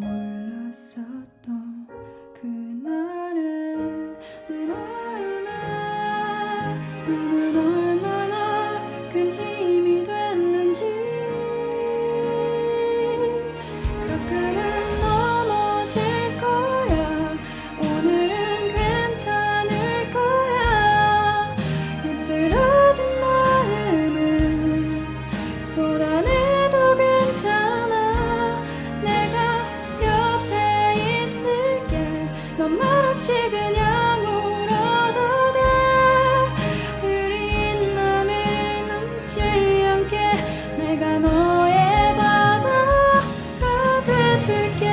정말 말없이 그냥 울어도 돼. 흐린 맘에 남지 않게 내가 너의 바다가 돼줄게.